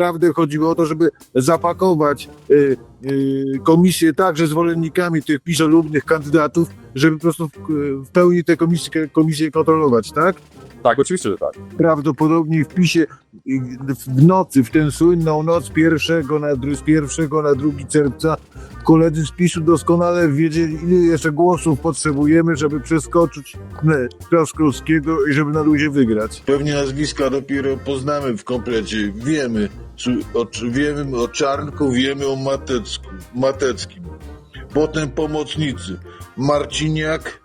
Naprawdę chodziło o to, żeby zapakować y, y, komisję także zwolennikami tych piszolubnych kandydatów, żeby po prostu w, w pełni tę komisję, komisję kontrolować, tak? Tak, oczywiście, że tak. Prawdopodobnie w PiSie w nocy, w tę słynną noc pierwszego na, dru- z pierwszego na 2 czerwca koledzy z PiSu doskonale wiedzieli, ile jeszcze głosów potrzebujemy, żeby przeskoczyć ne, Trzaskowskiego i żeby na luzie wygrać. Pewnie nazwiska dopiero poznamy w komplecie. Wiemy, czy, o, czy- wiemy o Czarnku, wiemy o Matecku, Mateckim. Potem pomocnicy. Marciniak,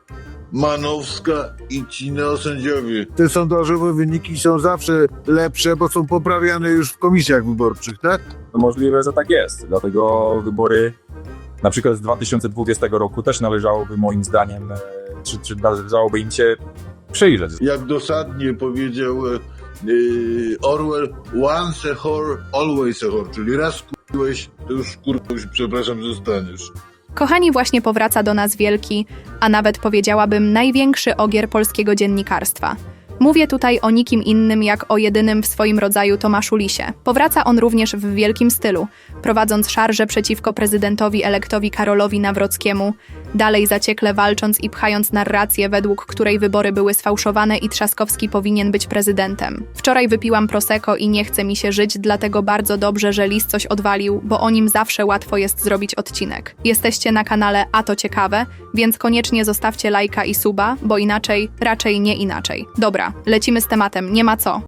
Manowska i ci neosędziowie. Te sondażowe wyniki są zawsze lepsze, bo są poprawiane już w komisjach wyborczych, tak? No możliwe, że tak jest. Dlatego wybory na przykład z 2020 roku też należałoby moim zdaniem, e, czy, czy należałoby im się przyjrzeć. Jak dosadnie powiedział e, Orwell, once a whore, always a whore, czyli raz kurłeś, to już kurłeś, przepraszam, zostaniesz. Kochani, właśnie powraca do nas wielki, a nawet powiedziałabym największy ogier polskiego dziennikarstwa. Mówię tutaj o nikim innym jak o jedynym w swoim rodzaju Tomaszu Lisie. Powraca on również w wielkim stylu, prowadząc szarże przeciwko prezydentowi elektowi Karolowi Nawrockiemu, dalej zaciekle walcząc i pchając narrację, według której wybory były sfałszowane i Trzaskowski powinien być prezydentem. Wczoraj wypiłam prosecco i nie chce mi się żyć, dlatego bardzo dobrze, że Lis coś odwalił, bo o nim zawsze łatwo jest zrobić odcinek. Jesteście na kanale A to ciekawe, więc koniecznie zostawcie lajka i suba, bo inaczej, raczej nie inaczej. Dobra, lecimy z tematem, nie ma co.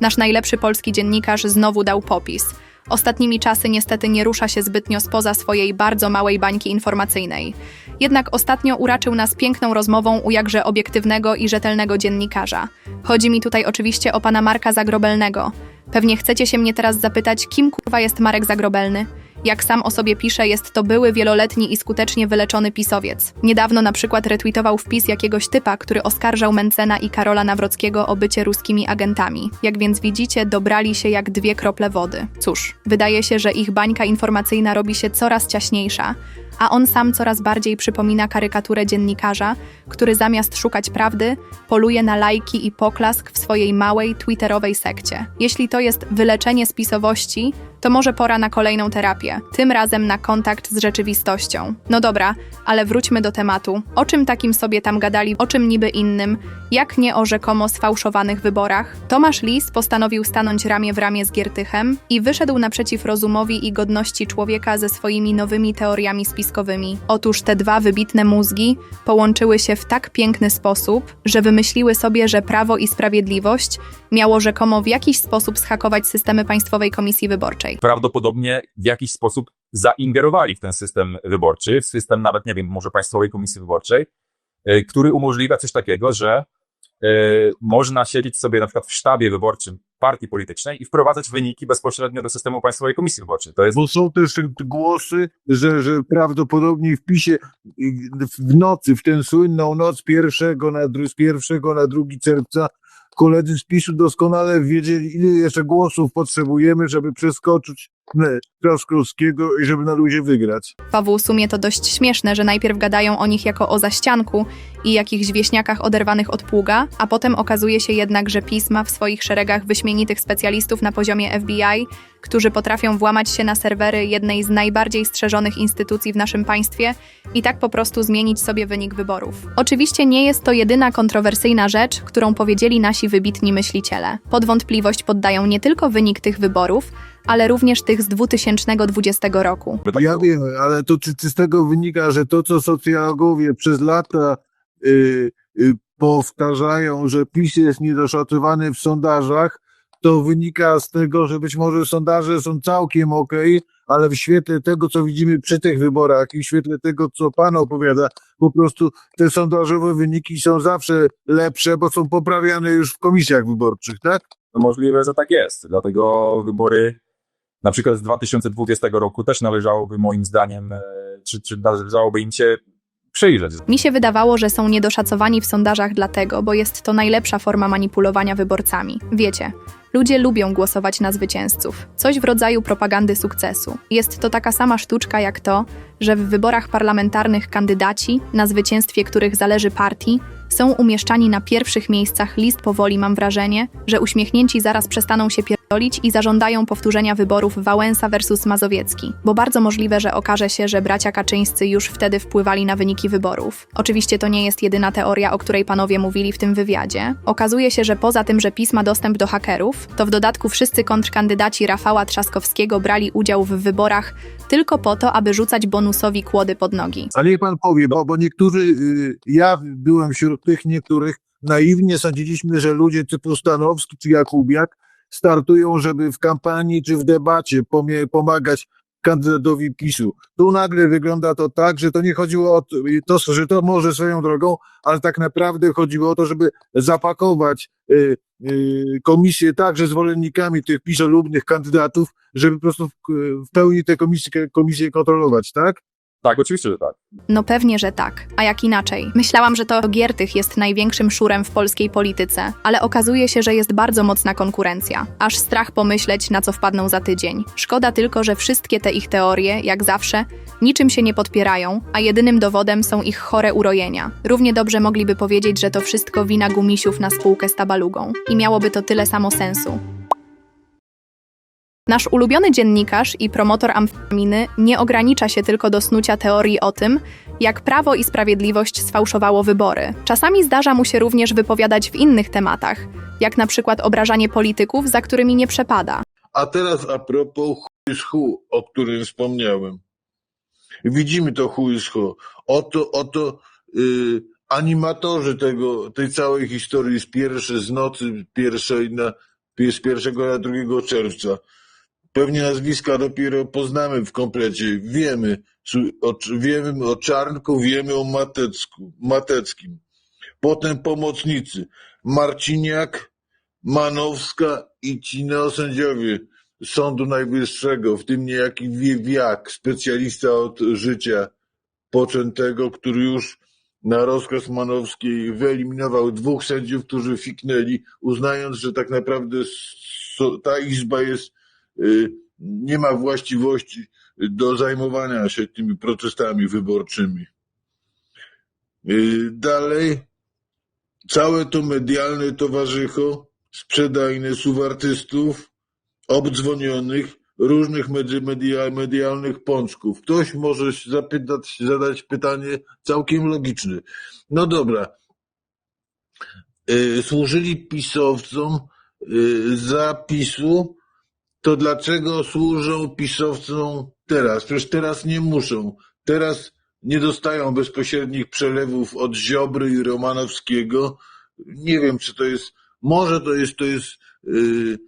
Nasz najlepszy polski dziennikarz znowu dał popis. Ostatnimi czasy niestety nie rusza się zbytnio spoza swojej bardzo małej bańki informacyjnej. Jednak ostatnio uraczył nas piękną rozmową u jakże obiektywnego i rzetelnego dziennikarza. Chodzi mi tutaj oczywiście o pana Marka Zagrobelnego. Pewnie chcecie się mnie teraz zapytać, kim kurwa jest Marek Zagrobelny? Jak sam o sobie pisze, jest to były wieloletni i skutecznie wyleczony pisowiec. Niedawno na przykład retweetował wpis jakiegoś typa, który oskarżał Mencena i Karola Nawrockiego o bycie ruskimi agentami. Jak więc widzicie, dobrali się jak dwie krople wody. Cóż, wydaje się, że ich bańka informacyjna robi się coraz ciaśniejsza, a on sam coraz bardziej przypomina karykaturę dziennikarza, który zamiast szukać prawdy, poluje na lajki i poklask w swojej małej twitterowej sekcie. Jeśli to jest wyleczenie spisowości, to może pora na kolejną terapię, tym razem na kontakt z rzeczywistością. No dobra, ale wróćmy do tematu. O czym takim sobie tam gadali, o czym niby innym, jak nie o rzekomo sfałszowanych wyborach? Tomasz Lis postanowił stanąć ramię w ramię z Giertychem i wyszedł naprzeciw rozumowi i godności człowieka ze swoimi nowymi teoriami spiskowymi. Otóż te dwa wybitne mózgi połączyły się w tak piękny sposób, że wymyśliły sobie, że Prawo i Sprawiedliwość miało rzekomo w jakiś sposób schakować systemy Państwowej Komisji Wyborczej. Prawdopodobnie w jakiś sposób zaingerowali w ten system wyborczy, w system nawet, nie wiem, może Państwowej Komisji Wyborczej, e, który umożliwia coś takiego, że e, można siedzieć sobie na przykład w sztabie wyborczym partii politycznej i wprowadzać wyniki bezpośrednio do systemu Państwowej Komisji Wyborczej. To jest Bo są też głosy, że, że prawdopodobnie w PiSie w nocy, w tę słynną noc pierwszego na, z pierwszego na 2 czerwca koledzy z PiSu doskonale wiedzieli, ile jeszcze głosów potrzebujemy, żeby przeskoczyć Trzaskowskiego i żeby na luzie wygrać. W sumie to dość śmieszne, że najpierw gadają o nich jako o zaścianku i jakichś wieśniakach oderwanych od pługa, a potem okazuje się jednak, że PiS ma w swoich szeregach wyśmienitych specjalistów na poziomie FBI, którzy potrafią włamać się na serwery jednej z najbardziej strzeżonych instytucji w naszym państwie i tak po prostu zmienić sobie wynik wyborów. Oczywiście nie jest to jedyna kontrowersyjna rzecz, którą powiedzieli nasi wybitni myśliciele. Pod wątpliwość poddają nie tylko wynik tych wyborów, ale również tych z 2020 roku. Ja wiem, ale to czy, czy z tego wynika, że to, co socjologowie przez lata powtarzają, że PiS jest niedoszacowany w sondażach, to wynika z tego, że być może sondaże są całkiem okej, ale w świetle tego, co widzimy przy tych wyborach i w świetle tego, co pan opowiada, po prostu te sondażowe wyniki są zawsze lepsze, bo są poprawiane już w komisjach wyborczych, tak? No możliwe, że tak jest. Dlatego wybory na przykład z 2020 roku też należałoby moim zdaniem, e, czy, czy należałoby im się przyjrzeć. Mi się wydawało, że są niedoszacowani w sondażach dlatego, bo jest to najlepsza forma manipulowania wyborcami. Wiecie, Ludzie lubią głosować na zwycięzców, coś w rodzaju propagandy sukcesu. Jest to taka sama sztuczka jak to, że w wyborach parlamentarnych kandydaci, na zwycięstwie których zależy partii, są umieszczani na pierwszych miejscach list powoli mam wrażenie, że uśmiechnięci zaraz przestaną się pierdolić i zażądają powtórzenia wyborów Wałęsa versus Mazowiecki, bo bardzo możliwe, że okaże się, że bracia Kaczyńscy już wtedy wpływali na wyniki wyborów. Oczywiście to nie jest jedyna teoria, o której panowie mówili w tym wywiadzie. Okazuje się, że poza tym, że PiS ma dostęp do hakerów, to w dodatku wszyscy kontrkandydaci Rafała Trzaskowskiego brali udział w wyborach tylko po to, aby rzucać bonusowi kłody pod nogi. Ale niech pan powie, bo, bo niektórzy, y, ja byłem wśród tych niektórych, naiwnie sądziliśmy, że ludzie typu Stanowski czy Jakubiak startują, żeby w kampanii czy w debacie pomagać kandydatowi PiSu. Tu nagle wygląda to tak, że to nie chodziło o to, że to może swoją drogą, ale tak naprawdę chodziło o to, żeby zapakować y, y, komisję także zwolennikami tych pisolubnych kandydatów, żeby po prostu w, w pełni tę komisję, komisję kontrolować, tak? Tak, oczywiście, że tak. No pewnie, że tak. A jak inaczej? Myślałam, że to Giertych jest największym szurem w polskiej polityce, ale okazuje się, że jest bardzo mocna konkurencja. Aż strach pomyśleć, na co wpadną za tydzień. Szkoda tylko, że wszystkie te ich teorie, jak zawsze, niczym się nie podpierają, a jedynym dowodem są ich chore urojenia. Równie dobrze mogliby powiedzieć, że to wszystko wina gumisiów na spółkę z tabalugą. I miałoby to tyle samo sensu. Nasz ulubiony dziennikarz i promotor amfetaminy nie ogranicza się tylko do snucia teorii o tym, jak Prawo i Sprawiedliwość sfałszowało wybory. Czasami zdarza mu się również wypowiadać w innych tematach, jak na przykład obrażanie polityków, za którymi nie przepada. A teraz a propos chuj o którym wspomniałem. Widzimy to chuj. Oto, oto y, animatorzy tego, tej całej historii z pierwszej, z nocy pierwszej na, z pierwszego na drugiego czerwca. Pewnie nazwiska dopiero poznamy w komplecie. Wiemy, o, wiemy o Czarnku, wiemy o Matecku, Mateckim. Potem pomocnicy. Marciniak, Manowska i ci neosędziowie Sądu Najwyższego, w tym niejaki Wiewiak, specjalista od życia poczętego, który już na rozkaz Manowskiej wyeliminował dwóch sędziów, którzy fiknęli, uznając, że tak naprawdę ta izba jest, nie ma właściwości do zajmowania się tymi protestami wyborczymi. Y, Dalej, całe to medialne towarzycho, sprzedajne suwartystów, obdzwonionych, różnych medi- media, medialnych pączków. Ktoś może zapytać, zadać pytanie całkiem logiczne. No dobra, y, służyli pisowcom y, za PiSu, to dlaczego służą pisowcom teraz? Przecież teraz nie muszą. Teraz nie dostają bezpośrednich przelewów od Ziobry i Romanowskiego. Nie wiem, czy to jest, może to jest, to jest yy,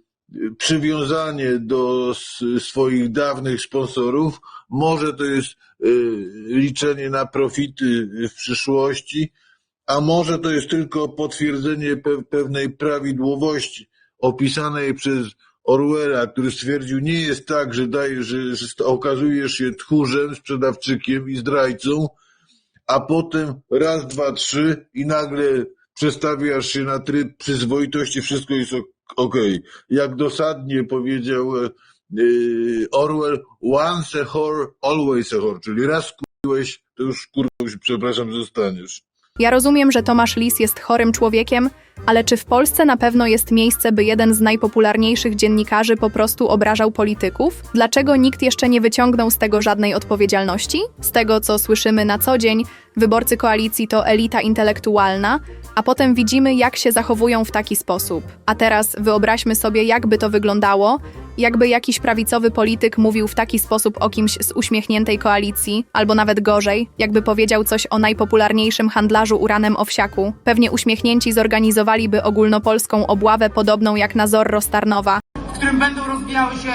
przywiązanie do swoich dawnych sponsorów, może to jest yy, liczenie na profity w przyszłości, a może to jest tylko potwierdzenie pe- pewnej prawidłowości opisanej przez Orwella, który stwierdził, nie jest tak, że dajesz, że, że okazujesz się tchórzem, sprzedawczykiem i zdrajcą, a potem raz, dwa, trzy i nagle przestawiasz się na tryb przyzwoitości, wszystko jest ok-. Jak dosadnie powiedział e, e, Orwell, once a whore, always a whore, czyli raz kurwiłeś, to już kurwa, przepraszam, zostaniesz. Ja rozumiem, że Tomasz Lis jest chorym człowiekiem, ale czy w Polsce na pewno jest miejsce, by jeden z najpopularniejszych dziennikarzy po prostu obrażał polityków? Dlaczego nikt jeszcze nie wyciągnął z tego żadnej odpowiedzialności? Z tego, co słyszymy na co dzień, wyborcy koalicji to elita intelektualna, a potem widzimy, jak się zachowują w taki sposób. A teraz wyobraźmy sobie, jakby to wyglądało, jakby jakiś prawicowy polityk mówił w taki sposób o kimś z uśmiechniętej koalicji, albo nawet gorzej, jakby powiedział coś o najpopularniejszym handlarzu uranem Owsiaku. Pewnie uśmiechnięci zorganizowaliby ogólnopolską obławę podobną jak na Zorro Starnowa. w którym będą rozwijały się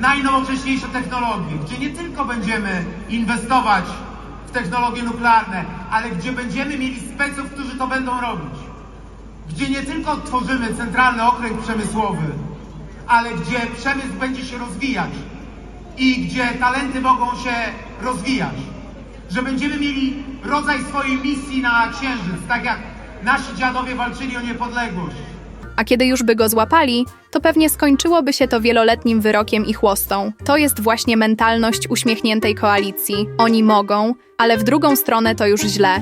najnowocześniejsze technologie, gdzie nie tylko będziemy inwestować w technologie nuklearne, ale gdzie będziemy mieli speców, którzy to będą robić. Gdzie nie tylko tworzymy centralny okręg przemysłowy, ale gdzie przemysł będzie się rozwijać i gdzie talenty mogą się rozwijać. Że będziemy mieli rodzaj swojej misji na Księżyc, tak jak nasi dziadowie walczyli o niepodległość. A kiedy już by go złapali, to pewnie skończyłoby się to wieloletnim wyrokiem i chłostą. To jest właśnie mentalność uśmiechniętej koalicji. Oni mogą, ale w drugą stronę to już źle.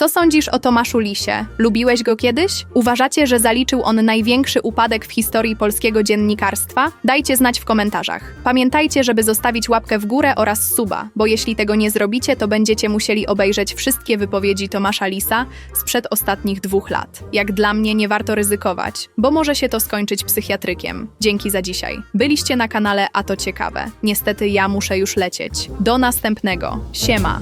Co sądzisz o Tomaszu Lisie? Lubiłeś go kiedyś? Uważacie, że zaliczył on największy upadek w historii polskiego dziennikarstwa? Dajcie znać w komentarzach. Pamiętajcie, żeby zostawić łapkę w górę oraz suba, bo jeśli tego nie zrobicie, to będziecie musieli obejrzeć wszystkie wypowiedzi Tomasza Lisa sprzed ostatnich dwóch lat. Jak dla mnie nie warto ryzykować, bo może się to skończyć psychiatrykiem. Dzięki za dzisiaj. Byliście na kanale A to ciekawe. Niestety ja muszę już lecieć. Do następnego. Siema.